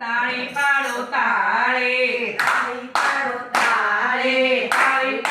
તાળી પાડો તાળે. તાળી પાડો તાળે. તાળી